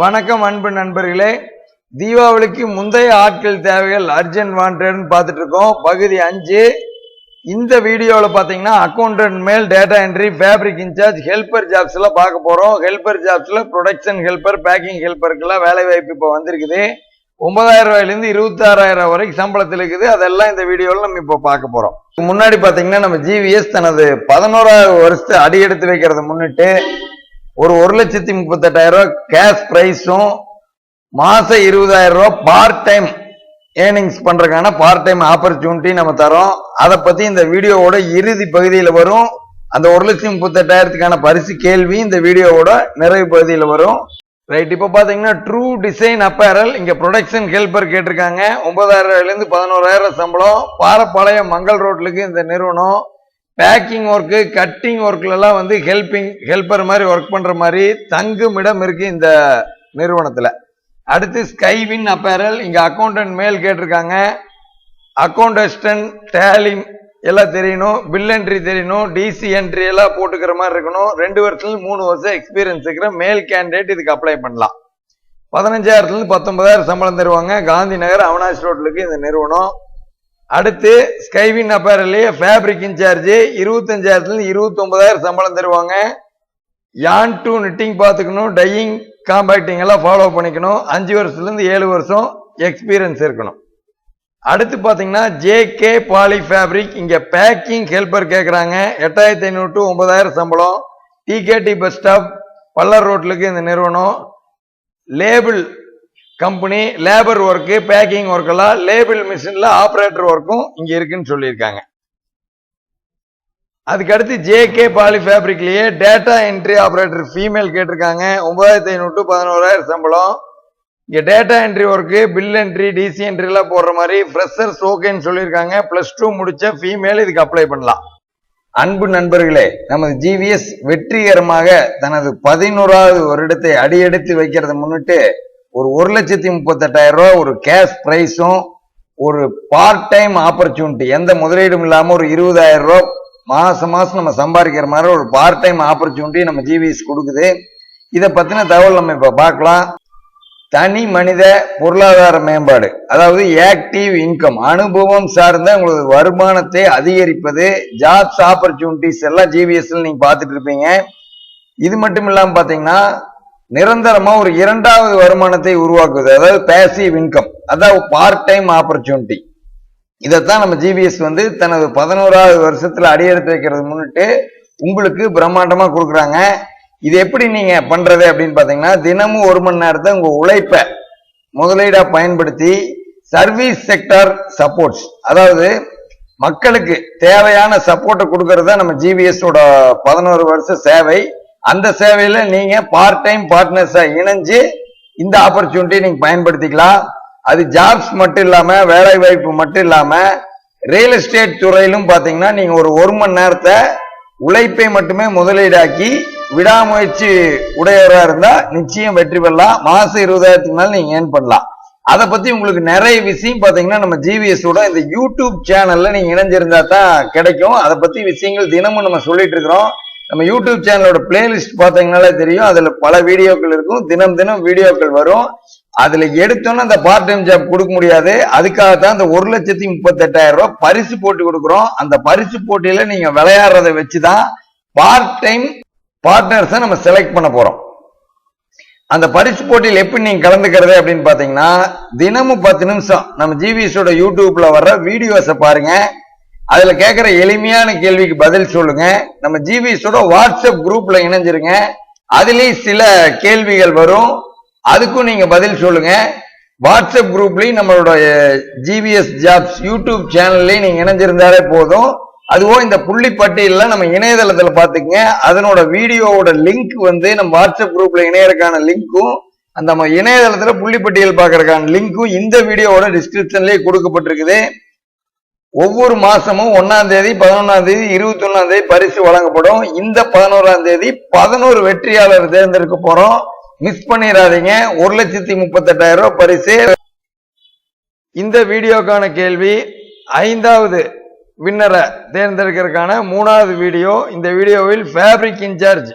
வணக்கம் அன்பு நண்பர்களே. தீபாவளிக்கு முந்தைய ஆட்கள் தேவைகள் அர்ஜென்ட் வாண்டட்னு பார்த்துட்டு இருக்கோம் பகுதி அஞ்சு. இந்த வீடியோவில் பார்த்தீங்கன்னா accountant male data entry fabric incharge helper jobs எல்லாம் பார்க்க போகிறோம் ஹெல்பர் ஜாப்ஸில் ப்ரொடக்ஷன் ஹெல்பர் பேக்கிங் ஹெல்பருக்கெல்லாம் வேலை வாய்ப்பு இப்போ வந்திருக்குது. ஒன்பதாயிரம் ரூபாயிலேருந்து இருபத்தாறாயிரம் வரைக்கும் சம்பளத்தில் இருக்குது. அதெல்லாம் இந்த வீடியோவில் நம்ம இப்போ பார்க்க போகிறோம் முன்னாடி பார்த்தீங்கன்னா நம்ம ஜிவிஎஸ் தனது பதினோராவது வருஷத்தை அடியெடுத்து வைக்கிறத முன்னிட்டு ஒரு ஒரு லட்சத்தி முப்பத்தெட்டாயிரம் ரூபாய் கேஷ் ப்ரைஸும் மாசம் இருபதாயிரம் ரூபாய் பார்ட் டைம் ஏர்னிங்ஸ் பண்றதுக்கான பார்ட் டைம் ஆப்பர்ச்சுனிட்டி நம்ம தரோம். அதை பத்தி இந்த வீடியோவோட இறுதி பகுதியில் வரும். அந்த ஒரு லட்சத்தி முப்பத்தெட்டாயிரத்துக்கான பரிசு கேள்வி இந்த வீடியோவோட நிறைவு பகுதியில் வரும். ரைட் இப்போ பார்த்தீங்கன்னா ட்ரூ டிசைன் அப்பேரல் இங்கே ப்ரொடக்ஷன் ஹெல்பர் கேட்டிருக்காங்க. ஒன்பதாயிரம் ரூபாயிலேருந்து பதினோராயிரம் சம்பளம். பாரப்பாளையம் மங்கள் ரோட்லுக்கு இந்த நிறுவனம் பேக்கிங் ஒர்க்கு கட்டிங் ஒர்க்லலாம் வந்து ஹெல்பிங் ஹெல்ப்பர் மாதிரி ஒர்க் பண்ணுற மாதிரி தங்கும் இடம் இருக்குது இந்த நிறுவனத்தில். அடுத்து ஸ்கைவின் அப்பேரல் இங்கே அக்கௌண்டன்ட் மேல் கேட்டிருக்காங்க. அக்கௌண்ட் அசிஸ்டன்ட் டேலி எல்லாம் தெரியணும். பில் என்ட்ரி தெரியணும். டிசி என்ட்ரி எல்லாம் போட்டுக்கிற மாதிரி இருக்கணும். ரெண்டு வருஷத்துல மூணு வருஷம் எக்ஸ்பீரியன்ஸ் இருக்கிற மேல் கேண்டிடேட் இதுக்கு அப்ளை பண்ணலாம். பதினஞ்சாயிரத்துலேருந்து பத்தொன்பதாயிரம் சம்பளம் தருவாங்க. காந்தி நகர் அவனாசி ரோட்லுக்கு இந்த நிறுவனம். அடுத்து ஸ்கைவின் அப்பேரல்லையே ஃபேப்ரிக் இன்சார்ஜ் இருபத்தஞ்சாயிரத்துலேருந்து இருபத்தி ஒன்பதாயிரம் சம்பளம் தருவாங்க. யான் டு நிட்டிங் பார்த்துக்கணும் டையிங் காம்பேக்டிங் எல்லாம் ஃபாலோ பண்ணிக்கணும். அஞ்சு வருஷத்துலேருந்து ஏழு வருஷம் எக்ஸ்பீரியன்ஸ் இருக்கணும். அடுத்து பார்த்தீங்கன்னா ஜேகே பாலி ஃபேப்ரிக் இங்கே பேக்கிங் ஹெல்ப்பர் கேட்குறாங்க எட்டாயிரத்தி ஐநூறு டு ஒன்பதாயிரம் சம்பளம். டிகேடி பஸ் ஸ்டாப் பல்லர் ரோட்லுக்கு இந்த நிறுவனம். Label company labour work packing ஒர்க்கெல்லாம் லேபிள் மிஷினில் ஆப்ரேட்டர் ஒர்க்கும் இங்கே இருக்குன்னு சொல்லியிருக்காங்க. அதுக்கடுத்து ஜேகே பாலி ஃபேப்ரிக்லேயே டேட்டா என்ட்ரி ஆப்ரேட்டர் ஃபீமேல் கேட்டிருக்காங்க. ஒன்பதாயிரத்தி ஐநூறு பதினோராயிரம் சம்பளம். இங்கே data entry work bill entry DC என்ட்ரிலாம் போடுற மாதிரி ஃப்ரெஷர்ஸ் ஓகேன்னு சொல்லியிருக்காங்க. ப்ளஸ் டூ முடிச்ச ஃபீமேல் இதுக்கு அப்ளை பண்ணலாம். அன்பு நண்பர்களே நமது ஜிவிஎஸ் வெற்றிகரமாக தனது பதினோராவது வருடத்தை அடியெடுத்து வைக்கிறத முன்னிட்டு ஒரு ஒரு லட்சத்தி முப்பத்தெட்டாயிரம் ரூபா ஒரு கேஷ் ப்ரைஸும் ஒரு பார்ட் டைம் ஆப்பர்ச்சுனிட்டி எந்த முதலீடும் இல்லாமல் ஒரு இருபதாயிரம் ரூபா மாதம் மாதம் நம்ம சம்பாதிக்கிற மாதிரி ஒரு பார்ட் டைம் ஆப்பர்ச்சுனிட்டி நம்ம ஜிவிஎஸ் கொடுக்குது. இதை பற்றின தகவல் நம்ம இப்போ பார்க்கலாம். தனி மனித பொருளாதார மேம்பாடு. அதாவது ஆக்டிவ் இன்கம் அனுபவம் சார்ந்த உங்களது வருமானத்தை அதிகரிப்பது ஜாப்ஸ் ஆப்பர்ச்சுனிட்டிஸ் எல்லாம் ஜிவிஎஸ்ல நீங்கள் பார்த்துட்டு இருப்பீங்க. இது மட்டும் இல்லாமல் பார்த்தீங்கன்னா நிரந்தரமா ஒரு இரண்டாவது வருமானத்தை உருவாக்குது. அதாவது பேசிவ் இன்கம் அதாவது பார்ட் டைம் ஆப்பர்ச்சுனிட்டி இதைத்தான் நம்ம ஜிபிஎஸ் வந்து தனது பதினோராவது வருஷத்துல அடியெடுத்து வைக்கிறது முன்னிட்டு உங்களுக்கு பிரம்மாண்டமா கொடுக்குறாங்க. இது எப்படி நீங்க பண்றது அப்படின்னு பாத்தீங்கன்னா தினமும் ஒரு மணி நேரத்தை உங்க உழைப்பை முதலீடா பயன்படுத்தி சர்வீஸ் செக்டார் சப்போர்ட்ஸ் அதாவது மக்களுக்கு தேவையான சப்போர்ட்டை கொடுக்கறது தான் நம்ம ஜிபிஎஸோட பதினோரு வருஷ சேவை. அந்த சேவையில நீங்க பார்ட் டைம் பார்ட்னர்ஸா இணைஞ்சு இந்த ஆப்பர்ச்சுனிட்டி நீங்க பயன்படுத்திக்கலாம். அது ஜாப்ஸ் மட்டும் இல்லாம வேலை வாய்ப்பு மட்டும் இல்லாம ரியல் எஸ்டேட் துறையிலும் பாத்தீங்கன்னா நீங்க ஒரு ஒரு மணி நேரத்தை உழைப்பை மட்டுமே முதலீடாக்கி விடாமுயற்சி உடையவரா இருந்தா நிச்சயம் வெற்றி பெறலாம். மாசம் இருபதாயிரத்துக்கு மேல நீங்க ஏர்ன் பண்ணலாம். அதை பத்தி உங்களுக்கு நிறைய விஷயம் பாத்தீங்கன்னா நம்ம ஜிவிஎஸோட இந்த யூடியூப் சேனல்ல நீங்க இணைஞ்சிருந்தா தான் கிடைக்கும். அதை பத்தி விஷயங்கள் தினமும் நம்ம சொல்லிட்டு இருக்கிறோம். நம்ம யூடியூப் சேனலோட பிளேலிஸ்ட் பார்த்தீங்கனாலே தெரியும். அதுல பல வீடியோக்கள் இருக்கும். தினம் தினம் வீடியோக்கள் வரும். அதுல எடுத்தோன்னே அந்த பார்ட் டைம் ஜாப் கொடுக்க முடியாது. அதுக்காகத்தான் அந்த ஒரு லட்சத்தி முப்பத்தெட்டாயிரம் ரூபாய் பரிசு போட்டி கொடுக்குறோம். அந்த பரிசு போட்டியில நீங்க விளையாடுறதை வச்சுதான் பார்ட் டைம் பார்ட்னர்ஸை நம்ம செலக்ட் பண்ண போறோம். அந்த பரிசு போட்டியில் எப்படி நீங்க கலந்துக்கிறது அப்படின்னு பாத்தீங்கன்னா தினமும் பத்து நிமிஷம் நம்ம ஜிவிஎஸோட யூடியூப்ல வர்ற வீடியோஸை பாருங்க. அதுல கேட்கிற எளிமையான கேள்விக்கு பதில் சொல்லுங்க. நம்ம ஜிபிஎஸோட வாட்ஸ்அப் குரூப்ல இணைஞ்சிருங்க. அதுலயும் சில கேள்விகள் வரும். அதுக்கும் நீங்க பதில் சொல்லுங்க. வாட்ஸ்அப் குரூப்லயும் நம்மளோட ஜிபிஎஸ் ஜாப்ஸ் யூடியூப் சேனல்லையும் நீங்க இணைஞ்சிருந்தாலே போதும். அதுவும் இந்த புள்ளி பட்டியல நம்ம இணையதளத்துல பாத்துக்கங்க அதனோட வீடியோவோட லிங்க் வந்து நம்ம வாட்ஸ்அப் குரூப்ல இணையறக்கான லிங்க்கும் அந்த நம்ம இணையதளத்துல புள்ளி பட்டியல் பாக்குறதுக்கான லிங்க்கும் இந்த வீடியோவோட டிஸ்கிரிப்ஷன்லயே கொடுக்கப்பட்டிருக்குது. ஒவ்வொரு மாசமும் ஒன்னாம் தேதி பதினொன்னாம் தேதி இருபத்தி ஒன்னாம் தேதி பரிசு வழங்கப்படும். இந்த பதினோராம் தேதி பதினோரு வெற்றியாளர் தேர்ந்தெடுக்க போறோம். மிஸ் பண்ணிடாதீங்க. ஒரு லட்சத்தி முப்பத்தெட்டாயிரம் ரூபாய் பரிசு. இந்த வீடியோக்கான கேள்வி ஐந்தாவது வின்னரை தேர்ந்தெடுக்கிறதுக்கான மூணாவது வீடியோ. இந்த வீடியோவில் ஃபேப்ரிக் இன்சார்ஜ்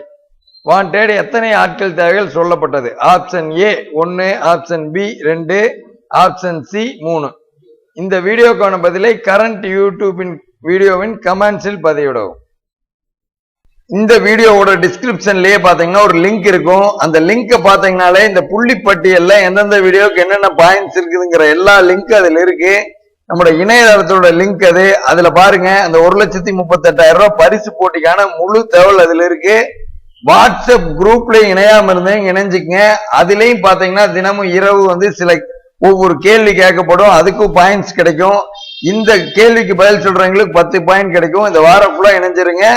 வாண்டட் எத்தனை ஆட்கள் தேவைகள் சொல்லப்பட்டது? ஆப்ஷன் ஏ ஒன்று ஆப்ஷன் பி ரெண்டு ஆப்ஷன் சி மூணு. இந்த வீடியோக்கான பதிலை கரண்ட் யூடியூபின் வீடியோவின் கமெண்ட்ஸில் பதிவிடவும். இந்த வீடியோவோட டிஸ்கிரிப்ஷன்லயே பாத்தீங்கன்னா ஒரு லிங்க் இருக்கும். அந்த லிங்கை பாத்தீங்கனாலே இந்த புள்ளி பட்டியல்ல எந்தெந்த வீடியோக்கு என்னென்ன பாயிண்ட்ஸ் இருக்குதுங்கிற எல்லா லிங்க் அதுல இருக்கு. நம்மளோட இணையதளத்தோட லிங்க் அது. அதுல பாருங்க அந்த ஒரு லட்சத்தி முப்பத்தெட்டாயிரம் ரூபாய் பரிசு போட்டிக்கான முழு தகவல் அதுல இருக்கு. வாட்ஸ்அப் குரூப்ல இணையாம இருந்தேன் இணைஞ்சுக்கங்க. அதுலயும் பாத்தீங்கன்னா தினமும் இரவு வந்து சில ஒவ்வொரு கேள்வி கேட்கப்படும் அதுக்கும் பாயிண்ட்ஸ் கிடைக்கும். இந்த கேள்விக்கு பதில் சொல்றவங்களுக்கு பத்து பாயிண்ட் கிடைக்கும். இந்த வாரம் ஃபுல்லா இணைஞ்சிருங்க.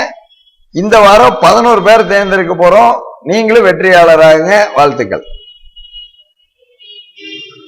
இந்த வாரம் பதினோரு பேர் தேர்ந்தெடுக்க போறோம். நீங்களும் வெற்றியாளராகுங்க. வாழ்த்துக்கள்.